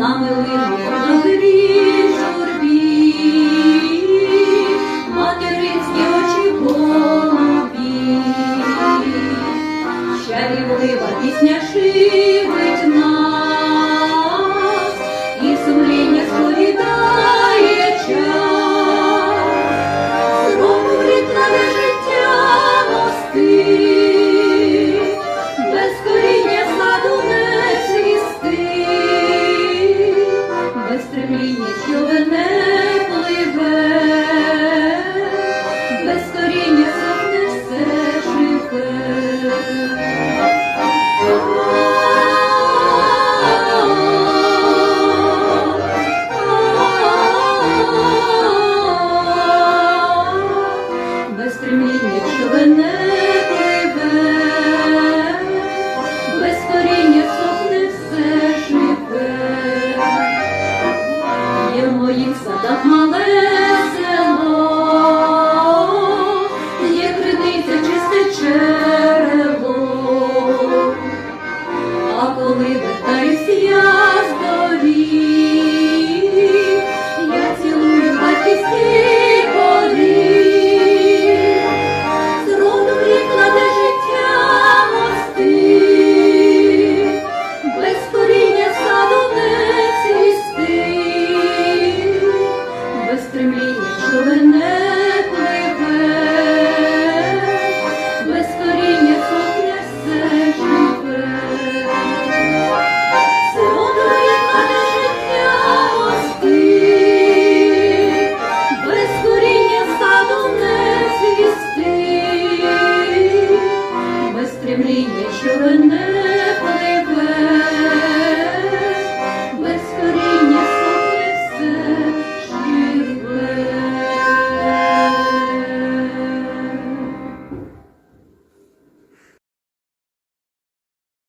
нами лине розрій журбі, материнські очі голубі, Щарівлива пісня шиви. me